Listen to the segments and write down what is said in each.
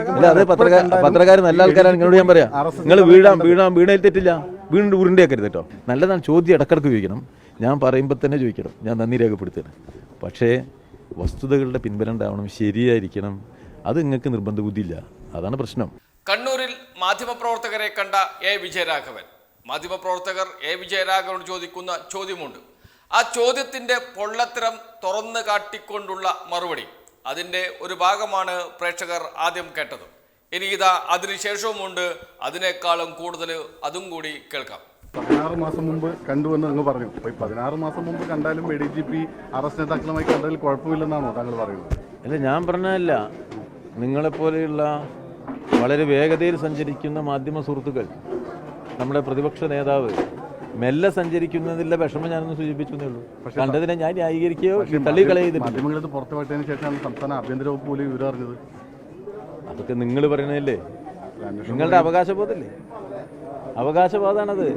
അല്ല അത് പത്രക്കാർ പത്രക്കാർ നല്ല ആൾക്കാരാണ് നിങ്ങളോട് ഞാൻ പറയാം. നിങ്ങൾ വീഴാം വീഴാം വീണയിൽ തെറ്റില്ല. വീണ്ടും ഉരുണ്ടേക്കരുത് കേട്ടോ. നല്ലതാണ് ചോദ്യം ഇടക്കിടക്ക് ചോദിക്കണം. ഞാൻ പറയുമ്പോൾ തന്നെ ചോദിക്കണം. ഞാൻ നന്ദി രേഖപ്പെടുത്തണം പക്ഷേ വസ്തുതകളുടെ പിൻബലമുണ്ടാവണം ശരിയായിരിക്കണം. അത് നിങ്ങൾക്ക് നിർബന്ധ ബുദ്ധിയില്ല. അതാണ് പ്രശ്നം. കണ്ണൂരിൽ മാധ്യമപ്രവർത്തകരെ കണ്ട എ. വിജയരാഘവൻ. മാധ്യമപ്രവർത്തകർ എ. വിജയരാഘവനോട് ചോദിക്കുന്ന ചോദ്യമുണ്ട്. ആ ചോദ്യത്തിന്റെ പൊള്ളത്തരം തുറന്നു കാട്ടിക്കൊണ്ടുള്ള മറുപടി. അതിന്റെ ഒരു ഭാഗമാണ് പ്രേക്ഷകർ ആദ്യം കേട്ടത്. ഇനി ഇതാ അതിനുശേഷവുമുണ്ട്. അതിനേക്കാളും കൂടുതൽ അതും കൂടി കേൾക്കാം. പതിനാറ് മാസം മുമ്പ് കണ്ടുവെന്ന് അങ്ങ് പറഞ്ഞു. ഈ പതിനാറ് മാസം മുമ്പ് കണ്ടാലും A D G P arrest നേതാക്കളുമായി കണ്ടതിൽ കുഴപ്പമില്ലെന്നാണോ താങ്കൾ പറയുന്നത്? അല്ല ഞാൻ പറഞ്ഞതല്ല. നിങ്ങളെപ്പോലെയുള്ള വളരെ വേഗതയിൽ സഞ്ചരിക്കുന്ന മാധ്യമ സുഹൃത്തുക്കൾ നമ്മുടെ പ്രതിപക്ഷ നേതാവ് മെല്ലെ സഞ്ചരിക്കുന്നതിന്റെ വിഷമം ഞാനൊന്ന് സൂചിപ്പിച്ചു എന്നേ ഉള്ളൂ കണ്ടതിനെ ഞാൻ ന്യായീകരിക്കുകയോ തള്ളിക്കളയുന്നില്ല പുറത്തു ശേഷമാണ് സംസ്ഥാന ആഭ്യന്തര വകുപ്പ് പോലും വിവരം അറിഞ്ഞത്. അതൊക്കെ നിങ്ങൾ പറയണതല്ലേ? നിങ്ങളുടെ അവകാശബോധമല്ലേ അവകാശബോധമാണത്.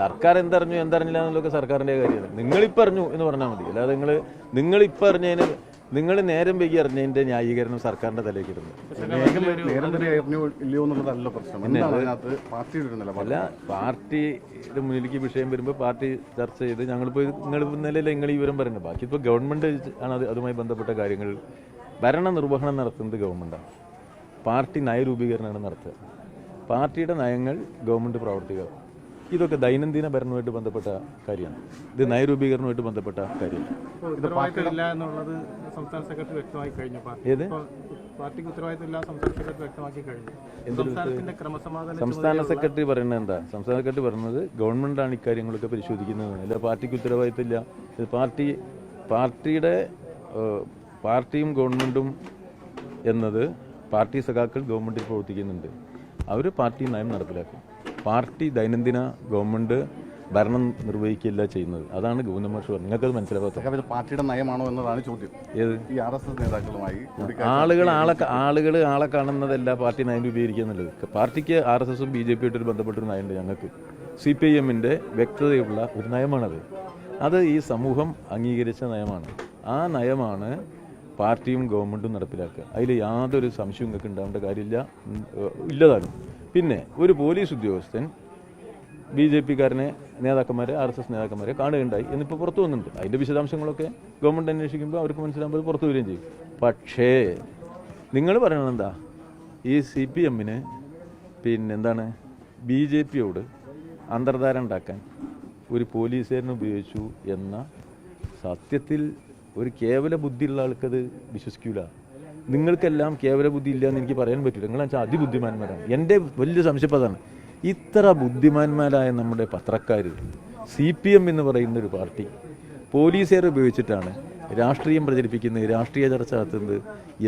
സർക്കാർ എന്തറിഞ്ഞു എന്തറിഞ്ഞില്ല എന്നുള്ളതൊക്കെ സർക്കാരിന്റെ കാര്യമാണ് നിങ്ങളിപ്പറിഞ്ഞു എന്ന് പറഞ്ഞാൽ മതി. അല്ലാതെ നിങ്ങൾ നിങ്ങളിപ്പോൾ അറിഞ്ഞതിന് നിങ്ങൾ നേരം വൈകി അറിഞ്ഞതിന്റെ ന്യായീകരണം സർക്കാരിന്റെ തലയിൽ നിലപാട് അല്ല പാർട്ടിയുടെ മുന്നിലേക്ക് വിഷയം വരുമ്പോൾ പാർട്ടി ചർച്ച ചെയ്ത് ഞങ്ങളിപ്പോൾ നിങ്ങൾ ഇന്നലെ നിങ്ങൾ ഈ വിവരം പറയുന്നത്? ബാക്കി ഇപ്പോൾ ഗവൺമെന്റ് ആണ് അതുമായി ബന്ധപ്പെട്ട കാര്യങ്ങൾ. ഭരണ നിർവഹണം നടത്തുന്നത് ഗവൺമെന്റാണ്. പാർട്ടി നയരൂപീകരണമാണ് നടത്തുക. പാർട്ടിയുടെ നയങ്ങൾ ഗവൺമെന്റ് പ്രവർത്തിക്കുക. ഇതൊക്കെ ദൈനംദിന ഭരണവുമായിട്ട് ബന്ധപ്പെട്ട കാര്യമാണ്. ഇത് നയരൂപീകരണവുമായിട്ട് ബന്ധപ്പെട്ട കാര്യമാണ് ഏത്? സംസ്ഥാന സെക്രട്ടറി പറയുന്നത് എന്താ? സംസ്ഥാന സെക്രട്ടറി പറയുന്നത് ഗവൺമെന്റാണ് ഇക്കാര്യങ്ങളൊക്കെ പരിശോധിക്കുന്നത് അല്ല പാർട്ടിക്ക് ഉത്തരവാദിത്തമില്ല. പാർട്ടി പാർട്ടിയുടെ പാർട്ടിയും ഗവൺമെന്റും എന്നത് പാർട്ടി സഖാക്കൾ ഗവൺമെന്റിൽ പ്രവർത്തിക്കുന്നുണ്ട്. അവർ പാർട്ടി നയം നടപ്പിലാക്കും. പാർട്ടി ദൈനംദിന ഗവൺമെന്റ് ഭരണം നിർവഹിക്കില്ല ചെയ്യുന്നത്. അതാണ് ഗവർണർ മാഷ് പറഞ്ഞത്. നിങ്ങൾക്കത് മനസ്സിലാകാത്ത സഖാവ്, പാർട്ടിയുടെ നയമാണോ എന്നതാണ് ചോദ്യം. ഏത്? ഈ ആർ എസ് എസ് നേതാക്കളുമായി ആളുകൾ ആളെ ആളുകൾ ആളെ കാണുന്നതല്ല പാർട്ടി നയം രൂപീകരിക്കുക എന്നുള്ളത് പാർട്ടിക്ക് ആർ എസ് എസും ബി ജെ പി ആയിട്ട് ബന്ധപ്പെട്ടൊരു നയമുണ്ട് ഞങ്ങൾക്ക്. സി പി ഐ എമ്മിന്റെ വ്യക്തതയുള്ള ഒരു നയമാണത്. അത് ഈ സമൂഹം അംഗീകരിച്ച നയമാണ്. ആ നയമാണ് പാർട്ടിയും ഗവൺമെന്റും നടപ്പിലാക്കുക. അതിൽ യാതൊരു സംശയവും നിങ്ങൾക്ക് ഉണ്ടാവേണ്ട കാര്യമില്ല. ഇല്ലതാണ്. ഇല്ലതാനും പിന്നെ ഒരു പോലീസ് ഉദ്യോഗസ്ഥൻ ബി ജെ പിക്കാരനെ നേതാക്കന്മാരെ ആർ എസ് എസ് നേതാക്കന്മാരെ കാണുകയുണ്ടായി എന്നിപ്പോൾ പുറത്തു വന്നിട്ടുണ്ട്. അതിന്റെ വിശദാംശങ്ങളൊക്കെ ഗവൺമെന്റ് അന്വേഷിക്കുമ്പോൾ അവർക്ക് മനസ്സിലാകുമ്പോൾ പുറത്തു വരികയും ചെയ്യും. പക്ഷേ നിങ്ങൾ പറയണത് എന്താ? ഈ സി പി എമ്മിന് പിന്നെന്താണ് ബി ജെ പിയോട് അന്തർധാര ഉണ്ടാക്കാൻ ഒരു പോലീസുകാരനെ ഉപയോഗിച്ചു എന്ന സത്യത്തിൽ ഒരു കേവല ബുദ്ധിയുള്ള ആൾക്കത് വിശ്വസിക്കൂല. നിങ്ങൾക്കെല്ലാം കേവല ബുദ്ധി ഇല്ല എന്ന് എനിക്ക് പറയാൻ പറ്റില്ല. നിങ്ങൾ വെച്ചാൽ അതിബുദ്ധിമാന്മാരാണ്. എന്റെ വലിയ സംശയം അതാണ്. ഇത്ര ബുദ്ധിമാന്മാരായ നമ്മുടെ പത്രക്കാർ സി പി എം എന്ന് പറയുന്ന ഒരു പാർട്ടി പോലീസുകാരെ ഉപയോഗിച്ചിട്ടാണ് രാഷ്ട്രീയം പ്രചരിപ്പിക്കുന്നത് രാഷ്ട്രീയ ചർച്ച നടത്തുന്നത്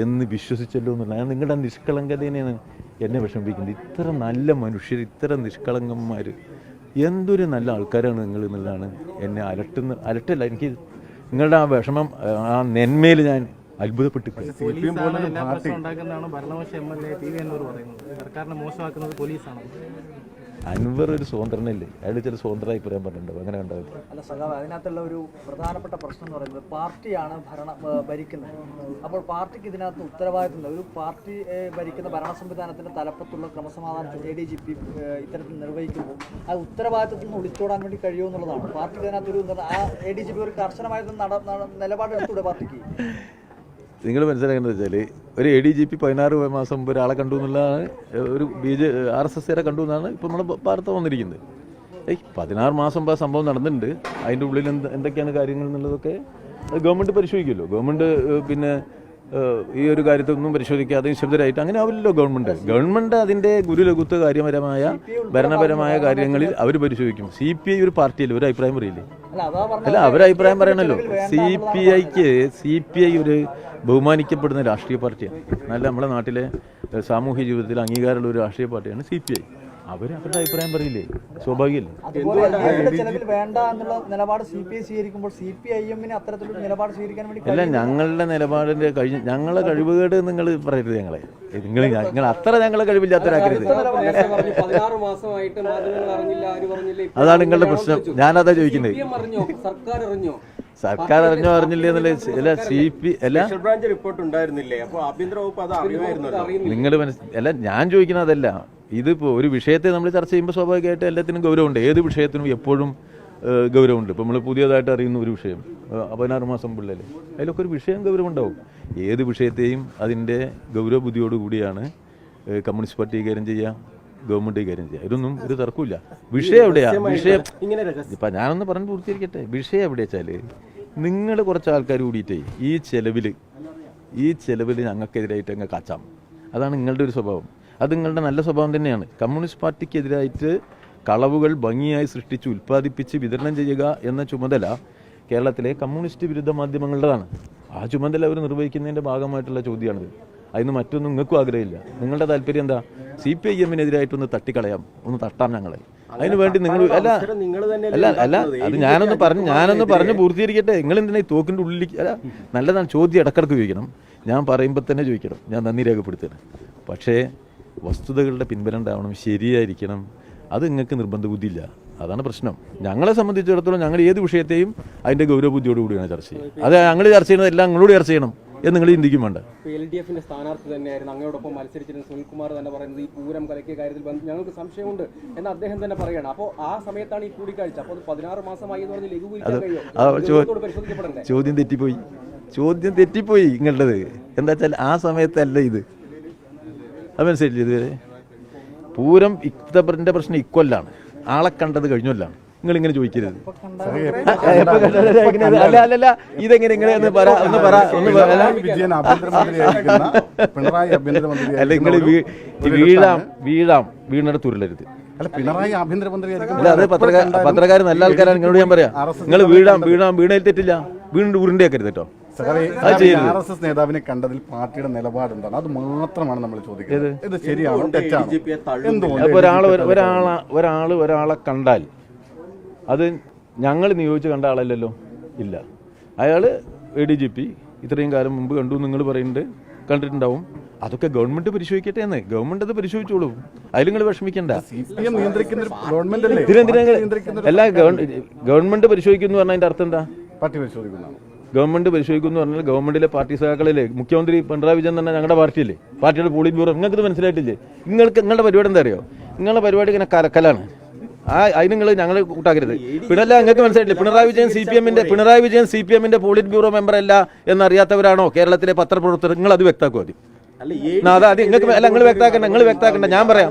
എന്ന് വിശ്വസിച്ചല്ലോ എന്നുള്ള ഞാൻ നിങ്ങളുടെ നിഷ്കളങ്കതേനെയാണ് എന്നെ വിഷമിപ്പിക്കുന്നത്. ഇത്ര നല്ല മനുഷ്യർ ഇത്ര നിഷ്കളങ്കന്മാർ എന്തൊരു നല്ല ആൾക്കാരാണ് നിങ്ങൾ എന്നുള്ളതാണ് എന്നെ അലട്ടുന്ന അലട്ടല്ല എനിക്ക് നിങ്ങളുടെ ആ വിഷമം ആ നെന്മയിൽ ഞാൻ അത്ഭുതപ്പെട്ടു. സി പി എം പോലൊരു party ഭരണപക്ഷ M L A T V Ennur പറയുന്നത്. സർക്കാരിനെ മോശമാക്കുന്നത് പോലീസാണ്. അൻവർ ഒരു സ്വതന്ത്രനല്ലേ? അയാൾ ചില സ്വതന്ത്രമായി പറയാൻ പറഞ്ഞിട്ടുണ്ടോ? അങ്ങനെ ഉണ്ടാവില്ല അല്ല സഖാവ് അതിനകത്തുള്ള ഒരു പ്രധാനപ്പെട്ട പ്രശ്നം എന്ന് പറയുന്നത് പാർട്ടിയാണ് ഭരണ ഭരിക്കുന്നത്. അപ്പോൾ പാർട്ടിക്ക് ഇതിനകത്ത് ഉത്തരവാദിത്തമുണ്ട്. ഒരു പാർട്ടി ഭരിക്കുന്ന ഭരണ സംവിധാനത്തിന്റെ തലപ്പത്തുള്ള ക്രമസമാധാനം എ ഡി ജി പി ഇത്തരത്തിൽ നിർവഹിക്കുമ്പോൾ ആ ഉത്തരവാദിത്തത്തിൽ നിന്ന് ഒളിച്ചോടാൻ വേണ്ടി കഴിയുമെന്നുള്ളതാണ് പാർട്ടിക്ക് അതിനകത്തൊരു ആ എ ഡി ജി പി ഒരു കർശനമായ നട- നട- നിലപാടെടുത്തൂടെ പാർട്ടിക്ക്? നിങ്ങൾ മനസ്സിലാക്കേണ്ടത് വെച്ചാൽ ഒരു എ ഡി ജി പി പതിനാറ് മാസം മുമ്പ് ഒരാളെ കണ്ടു എന്നുള്ളതാണ് ഒരു ബി ജെ ആർ എസ് എസ്സുകാരെ കണ്ടു എന്നാണ് ഇപ്പോൾ നമ്മുടെ വാർത്ത വന്നിരിക്കുന്നത്. ഏയ് പതിനാറ് മാസം മുമ്പ് ആ സംഭവം നടന്നിട്ടുണ്ട്. അതിന്റെ ഉള്ളിൽ എന്ത് എന്തൊക്കെയാണ് കാര്യങ്ങൾ എന്നുള്ളതൊക്കെ ഗവൺമെന്റ് പരിശോധിക്കുമല്ലോ. ഗവൺമെന്റ് പിന്നെ ഈ ഒരു കാര്യത്തൊന്നും പരിശോധിക്കാതെ നിശബ്ദരായിട്ട് അങ്ങനെ ആവില്ലല്ലോ ഗവൺമെന്റ് ഗവൺമെന്റ് അതിന്റെ ഗുരുലഘുത്വ കാര്യപരമായ ഭരണപരമായ കാര്യങ്ങളിൽ അവർ പരിശോധിക്കും. സി പി ഐ ഒരു പാർട്ടിയല്ലേ ഒരു അഭിപ്രായം പറയില്ലേ? അല്ല അതാ അല്ല അവരെ അഭിപ്രായം പറയണല്ലോ. സി പി ഐക്ക് സി പി ഐ ഒരു ബഹുമാനിക്കപ്പെടുന്ന രാഷ്ട്രീയ പാർട്ടിയാണ്. നല്ല നമ്മുടെ നാട്ടിലെ സാമൂഹ്യ ജീവിതത്തിൽ അംഗീകാരമുള്ള ഒരു രാഷ്ട്രീയ പാർട്ടിയാണ് സി പി ഐ. അവർ അവരുടെ അഭിപ്രായം പറയില്ലേ? സ്വാഭാവികമല്ലേ അതുപോലെ അവരുടെ ചെലവിൽ വേണ്ട എന്നുള്ള നിലപാട് സി പി ഐ സ്വീകരിക്കുമ്പോൾ സി പി ഐ എമ്മിന് അത്തരത്തിലൊരു നിലപാട് സ്വീകരിക്കാൻ വേണ്ടി അല്ല ഞങ്ങളുടെ നിലപാടിന്റെ കഴിഞ്ഞ ഞങ്ങളെ കഴിവുകേട് നിങ്ങൾ പറയരുത് ഞങ്ങളെ. നിങ്ങൾ ഞങ്ങൾ അത്ര ഞങ്ങളെ കഴിവില്ലാത്തവരാക്കരുത്. അതാണ് നിങ്ങളുടെ പ്രശ്നം. ഞാനതാ ചോദിക്കുന്നത്. സർക്കാർ അറിഞ്ഞോ? സർക്കാർ അറിഞ്ഞോ അറിഞ്ഞില്ലേ എന്നുള്ള അല്ല സി പി അല്ല. റിപ്പോർട്ട് ഉണ്ടായിരുന്നില്ലേ? അപ്പോൾ ആഭ്യന്തര വകുപ്പ് അത് അറിയുമായിരുന്നു നിങ്ങൾ മനസ് അല്ല ഞാൻ ചോദിക്കുന്നത് അതല്ല. ഇതിപ്പോൾ ഒരു വിഷയത്തെ നമ്മൾ ചർച്ച ചെയ്യുമ്പോൾ സ്വാഭാവികമായിട്ട് എല്ലാത്തിനും ഗൗരവമുണ്ട്. ഏത് വിഷയത്തിനും എപ്പോഴും ഗൗരവമുണ്ട്. ഇപ്പോൾ നമ്മൾ പുതിയതായിട്ട് അറിയുന്ന ഒരു വിഷയം പതിനാറ് മാസം പിള്ളേർ അതിലൊക്കെ ഒരു വിഷയം ഗൗരവമുണ്ടാവും. ഏത് വിഷയത്തെയും അതിന്റെ ഗൗരവ ബുദ്ധിയോടുകൂടിയാണ് ഏഹ്, കമ്മ്യൂണിസ്റ്റ് പാർട്ടി കൈകാര്യം ചെയ്യുക ഗവൺമെന്റ് കൈകാര്യം ചെയ്യുക ഇതൊന്നും ഒരു തർക്കമില്ല വിഷയം എവിടെയാ? വിഷയം ഇപ്പം ഞാനൊന്ന് പറഞ്ഞ് പൂർത്തീകരിക്കട്ടെ. വിഷയം എവിടെ വെച്ചാൽ നിങ്ങൾ കുറച്ച് ആൾക്കാർ കൂടിയിട്ടേ ഈ ചെലവിൽ ഈ ചെലവിൽ ഞങ്ങൾക്കെതിരായിട്ട് അങ്ങ് കാച്ചാം. അതാണ് നിങ്ങളുടെ ഒരു സ്വഭാവം. അത് നിങ്ങളുടെ നല്ല സ്വഭാവം തന്നെയാണ്. കമ്മ്യൂണിസ്റ്റ് പാർട്ടിക്കെതിരായിട്ട് കളവുകൾ ഭംഗിയായി സൃഷ്ടിച്ച് ഉൽപ്പാദിപ്പിച്ച് വിതരണം ചെയ്യുക എന്ന ചുമതല കേരളത്തിലെ കമ്മ്യൂണിസ്റ്റ് വിരുദ്ധ മാധ്യമങ്ങളുടേതാണ്. ആ ചുമതല അവർ നിർവഹിക്കുന്നതിന്റെ ഭാഗമായിട്ടുള്ള ചോദ്യമാണിത്. അതിന് മറ്റൊന്നും നിങ്ങൾക്കും ആഗ്രഹമില്ല. നിങ്ങളുടെ താല്പര്യം എന്താ? സി പി ഐ എമ്മിനെതിരായിട്ടൊന്ന് തട്ടിക്കളയാം. ഒന്ന് തട്ടാം ഞങ്ങളെ. അതിന് വേണ്ടി നിങ്ങൾ അല്ല അല്ല അല്ല അത് ഞാനൊന്ന് പറഞ്ഞു ഞാനൊന്ന് പറഞ്ഞു പൂർത്തീകരിക്കട്ടെ? നിങ്ങൾ എന്തിനാ ഈ തോക്കിന്റെ ഉള്ളിൽ അല്ല നല്ലതാണ് ചോദ്യം ഇടക്കിടക്ക് ചോദിക്കണം. ഞാൻ പറയുമ്പോൾ തന്നെ ചോദിക്കണം. ഞാൻ നന്ദി രേഖപ്പെടുത്തുകയാണ്. പക്ഷേ വസ്തുതകളുടെ പിൻബലമുണ്ടാവണം ശരിയായിരിക്കണം. അത് നിങ്ങൾക്ക് നിർബന്ധ ബുദ്ധിയില്ല അതാണ് പ്രശ്നം. ഞങ്ങളെ സംബന്ധിച്ചിടത്തോളം ഞങ്ങൾ ഏത് വിഷയത്തെയും അതിന്റെ ഗൗരവ ബുദ്ധിയോട് കൂടിയാണ് ചർച്ച ചെയ്യുന്നത് അത് ഞങ്ങൾ ചർച്ച ചെയ്യുന്നത് എല്ലാം നിങ്ങളോട് ചർച്ച ചെയ്യണം എന്ന് നിങ്ങൾ ചിന്തിക്കും വേണ്ട. എൽ ഡി എഫിന്റെ സ്ഥാനാർത്ഥി തന്നെയായിരുന്നു. അങ്ങയോടൊപ്പം മത്സരിച്ചിരുന്ന സുനിൽകുമാർ തന്നെ പറയുന്നത് ഈ പൂരം കലക്കിയ കാര്യത്തിൽ ഞങ്ങൾക്ക് സംശയമുണ്ട് എന്ന് അദ്ദേഹം തന്നെ പറയണം അപ്പോൾ ആ സമയത്താണ് ഈ കൂടിക്കാഴ്ച. അപ്പോൾ പതിനാറ് മാസമായി എന്ന് പറഞ്ഞ് ലഘൂകരിക്കാൻ ചോദ്യം തെറ്റിപ്പോയി. ചോദ്യം തെറ്റിപ്പോയി നിങ്ങളുടേത്. എന്താ വെച്ചാൽ ആ സമയത്തല്ല ഇത്. അത് മനസ്സിലായില്ലേ ഇതുവരെ? പൂരം ഇത്തപ്പറിന്റെ പ്രശ്നം ഇക്കൊല്ലാണ് ആളെ കണ്ടത് കഴിഞ്ഞൊല്ലാണ്. നിങ്ങൾ ഇങ്ങനെ ചോദിക്കരുത്? അല്ല അല്ല അല്ല ഇതെങ്ങനെ ഇങ്ങനെ ഒന്ന് പറ ഒന്ന് പറ ഒന്ന് അല്ല. നിങ്ങൾ വീഴാം വീഴാം വീണിടത്ത് ഉരുളരുത് അല്ല പിണറായി ആഭ്യന്തരമന്ത്രിയായിരിക്കും. അല്ല അത് പത്രക്കാർ പത്രക്കാർ നല്ല ആൾക്കാരാണ്. നിങ്ങളോട് ഞാൻ പറയാം. നിങ്ങൾ വീഴാം വീഴാം വീണേൽ തെറ്റില്ല. വീണ്ടും ഉരുണ്ടേക്കരുത് കേട്ടോ. ആർ എസ് എസ് നേതാവിനെ കണ്ടതിൽ പാർട്ടിയുടെ നിലപാട് എന്താണ് അത് മാത്രമാണ് നമ്മൾ ചോദിക്കുന്നത്. ഇത് ശരിയാണോ തെറ്റാണോ? എന്തുകൊണ്ട് അപ്പോൾ ഒരാൾ ഒരാളെ ഒരാൾ ഒരാളെ കണ്ടാൽ അത് ഞങ്ങൾ നിയോഗിച്ച് കണ്ട ആളല്ലല്ലോ? ഇല്ല. അയാൾ എ ഡി ജി പി ഇത്രയും കാലം മുമ്പ് കണ്ടു നിങ്ങൾ പറയുന്നുണ്ട്. കണ്ടിട്ടുണ്ടാവും. അതൊക്കെ ഗവൺമെന്റ് പരിശോധിക്കട്ടെ എന്ന്. ഗവൺമെന്റ് അത് പരിശോധിച്ചോളൂ. അതിൽ നിങ്ങൾ വിഷമിക്കണ്ട. സി നിയന്ത്രിക്കുന്ന ഗവൺമെന്റ് അല്ലേ? ഇതിനെന്തിനാ പാർട്ടി എല്ലാ ഗവൺമെന്റ് പരിശോധിക്കുന്നു പറഞ്ഞാൽ അതിന്റെ അർത്ഥം എന്താ? പാർട്ടി പരിശോധിക്കുന്നതാണ്. ഗവൺമെന്റ് പരിശോധിക്കുന്നു പറഞ്ഞാൽ ഗവൺമെന്റിലെ പാർട്ടി സഹാക്കളിലെ മുഖ്യമന്ത്രി പിണറായി വിജയൻ തന്നെ ഞങ്ങളുടെ പാർട്ടിയില്ലേ പാർട്ടിയുടെ പോളിറ്റ് ബ്യൂറോ നിങ്ങൾക്ക് മനസ്സിലായിട്ടില്ലേ? നിങ്ങൾക്ക് നിങ്ങളുടെ പരിപാടി എന്താ അറിയോ? നിങ്ങളുടെ പരിപാടി ഇങ്ങനെ കലക്കലാണ് ആ അതിന് നിങ്ങൾ ഞങ്ങൾ കൂട്ടാക്കരുത്. പിന്നല്ല നിങ്ങൾക്ക് മനസ്സിലായിട്ടില്ല? പിണറായി വിജയൻ സി പി എമ്മിന്റെ പിണറായി വിജയൻ സി പി എമ്മിന്റെ പോളിറ്റ് ബ്യൂറോ മെമ്പർ അല്ല എന്നറിയാത്തവരാണോ? കേരളത്തിലെ പത്രപ്രവർത്തകർ. നിങ്ങൾ അത് വ്യക്തമാക്കുക അത് അത് നിങ്ങൾക്ക് അല്ല നിങ്ങൾ വ്യക്താക്കണ്ട നിങ്ങൾ വ്യക്താക്കണ്ട ഞാൻ പറയാം.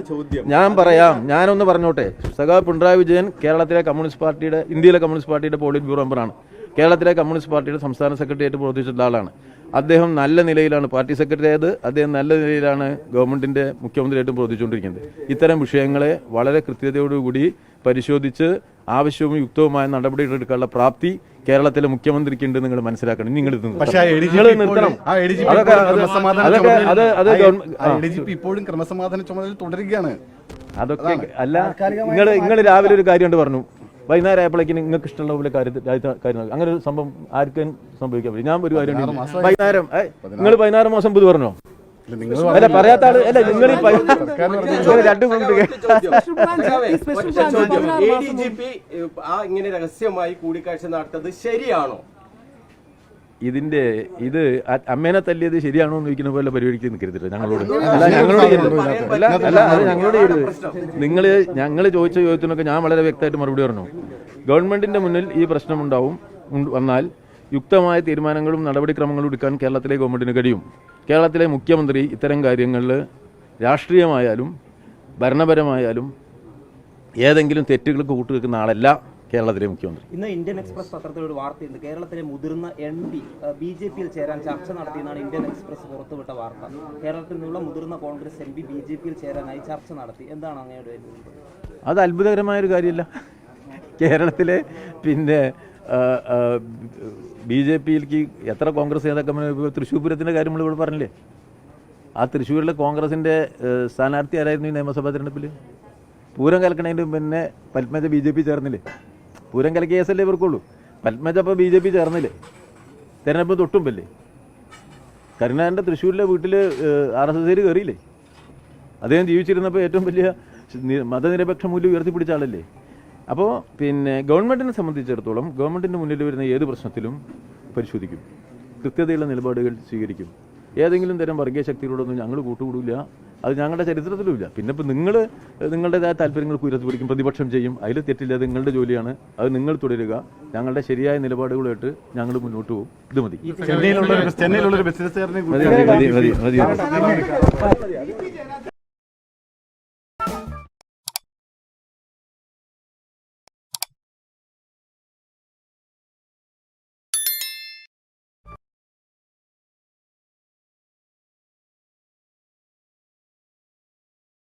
ഞാൻ പറയാം. ഞാനൊന്ന് പറഞ്ഞോട്ടെ. സഖാ പിണറായി വിജയൻ കേരളത്തിലെ കമ്മ്യൂണിസ്റ്റ് പാർട്ടിയുടെ ഇന്ത്യയിലെ കമ്മ്യൂണിസ്റ്റ് പാർട്ടിയുടെ പോളിറ്റ് ബ്യൂറോ മെമ്പറാണ് കേരളത്തിലെ കമ്മ്യൂണിസ്റ്റ് പാർട്ടിയുടെ സംസ്ഥാന സെക്രട്ടറി ആയിട്ട് പ്രവർത്തിച്ചിട്ടുള്ള ആളാണ്. അദ്ദേഹം നല്ല നിലയിലാണ് പാർട്ടി സെക്രട്ടറി ആയത് അദ്ദേഹം നല്ല നിലയിലാണ് ഗവൺമെന്റിന്റെ മുഖ്യമന്ത്രിയായിട്ടും പ്രവർത്തിച്ചുകൊണ്ടിരിക്കുന്നത്. ഇത്തരം വിഷയങ്ങളെ വളരെ കൃത്യതയോടുകൂടി പരിശോധിച്ച് ആവശ്യവും യുക്തവുമായ നടപടികൾ എടുക്കാനുള്ള പ്രാപ്തി കേരളത്തിലെ മുഖ്യമന്ത്രിക്ക് ഉണ്ട് നിങ്ങൾ മനസ്സിലാക്കണം. നിങ്ങൾ ഇപ്പോഴും- ക്രമസമാധാന ചുമതല തുടരുകയാണ്. അതൊക്കെ അല്ല നിങ്ങൾ നിങ്ങൾ രാവിലെ ഒരു കാര്യം കൊണ്ട് പറഞ്ഞു. വൈകുന്നേരം ആയപ്പോഴേക്കും നിങ്ങൾക്ക് ഇഷ്ടമുള്ള പോലെ കാര്യം അങ്ങനെ ഒരു സംഭവം ആർക്കും സംഭവിക്കാൻ പറ്റും ഞാൻ ഒരു കാര്യം. വൈകുന്നേരം നിങ്ങൾ പതിനാറ് മാസം പുതു പറഞ്ഞോ അല്ല പറയാത്ത ആൾ അല്ല നിങ്ങൾ ഇങ്ങനെ രഹസ്യമായി കൂടിക്കാഴ്ച നടത്തത് ശരിയാണോ ഇതിന്റെ ഇത് അമ്മേനെ തല്ലിയത് ശരിയാണോ എന്ന് ചോദിക്കുന്ന പോലെ പരിപാടിക്ക് നിൽക്കരുത് ഞങ്ങളോട്. അല്ല ഞങ്ങളോട്. അല്ല അല്ല അത് ഞങ്ങളോട് ചെയ്യരുത് നിങ്ങൾ ഞങ്ങൾ ചോദിച്ച ചോദ്യത്തിനൊക്കെ ഞാൻ വളരെ വ്യക്തമായിട്ട് മറുപടി പറഞ്ഞു. ഗവൺമെന്റിന്റെ മുന്നിൽ ഈ പ്രശ്നമുണ്ടാവും വന്നാൽ യുക്തമായ തീരുമാനങ്ങളും നടപടിക്രമങ്ങളും എടുക്കാൻ കേരളത്തിലെ ഗവൺമെന്റിന് കഴിയും. കേരളത്തിലെ മുഖ്യമന്ത്രി ഇത്തരം കാര്യങ്ങളിൽ രാഷ്ട്രീയമായാലും ഭരണപരമായാലും ഏതെങ്കിലും തെറ്റുകൾക്ക് കൂട്ടുവെക്കുന്ന ആളല്ല. കേരളത്തിലെ മുഖ്യമന്ത്രി. ഇന്ന് ഇന്ത്യൻ എക്സ്പ്രസ് പത്രത്തിൽ ഒരു വാർത്തയുണ്ട്. കേരളത്തിലെ മുതിർന്ന എം പി ബി ജെ പിയിൽ ചേരാൻ ചർച്ച നടത്തിയെന്നാണ് ഇന്ത്യൻ എക്സ്പ്രസ് പുറത്തുവിട്ട വാർത്ത. കേരളത്തിൽ നിന്നുള്ള മുതിർന്ന Congress M P B J പിയിൽ ചേരാനായി ചർച്ച നടത്തി. എന്താണ് അങ്ങയുടെ? അത് അത്ഭുതകരമായ ഒരു കാര്യമല്ല. കേരളത്തിലെ പിന്നെ ബി ജെ പിയിലേക്ക് എത്ര കോൺഗ്രസ് നേതാക്കന്മാർ തൃശ്ശൂർ പൂരത്തിന്റെ കാര്യം നമ്മൾ ഇവിടെ പറഞ്ഞില്ലേ? ആ തൃശ്ശൂരിലെ കോൺഗ്രസിന്റെ സ്ഥാനാർത്ഥി ആരായിരുന്നു ഈ നിയമസഭാ തിരഞ്ഞെടുപ്പിൽ പൂരം കലക്കണതിന് പിന്നെ പത്മജ ബി ജെ പി ചേർന്നില്ലേ? പൂരം കലക്കിയ കേസല്ലേ ഇവർക്കുള്ളൂ. പത്മജ അപ്പോൾ ബി ജെ പി ചേർന്നില്ലേ? തെരഞ്ഞെടുപ്പ് തൊട്ടുമ്പല്ലേ? കരുണാകരന്റെ തൃശ്ശൂരിലെ വീട്ടിൽ ആർ എസ് എസ് കയറിയില്ലേ അദ്ദേഹം ജീവിച്ചിരുന്നപ്പോൾ ഏറ്റവും വലിയ മതനിരപേക്ഷ മൂല്യം ഉയർത്തിപ്പിടിച്ച ആളല്ലേ? അപ്പോൾ പിന്നെ ഗവൺമെന്റിനെ സംബന്ധിച്ചിടത്തോളം ഗവൺമെന്റിന്റെ മുന്നിൽ വരുന്ന ഏത് പ്രശ്നത്തിലും പരിശോധിക്കും. കൃത്യതയുള്ള നിലപാടുകൾ സ്വീകരിക്കും. ഏതെങ്കിലും തരം വർഗീയ ശക്തികളോടൊന്നും ഞങ്ങൾ കൂട്ടുകൂടില്ല. അത് ഞങ്ങളുടെ ചരിത്രത്തിലുമില്ല. പിന്നെ ഇപ്പം നിങ്ങൾ നിങ്ങളുടേതായ താല്പര്യങ്ങൾ താല്പര്യങ്ങൾക്ക് ഉയർത്തിപ്പിടിക്കും പ്രതിപക്ഷം ചെയ്യും. അതിൽ തെറ്റില്ല നിങ്ങളുടെ ജോലിയാണ്. അത് നിങ്ങൾ തുടരുക. ഞങ്ങളുടെ ശരിയായ നിലപാടുകളായിട്ട് ഞങ്ങൾ മുന്നോട്ട് പോകും. ഇത് മതി. ചെന്നൈയിലുള്ള ചെന്നൈയിലുള്ള ബിസിനസ്സുകാരനെ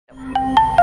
മതി മതി മതി മതി മതി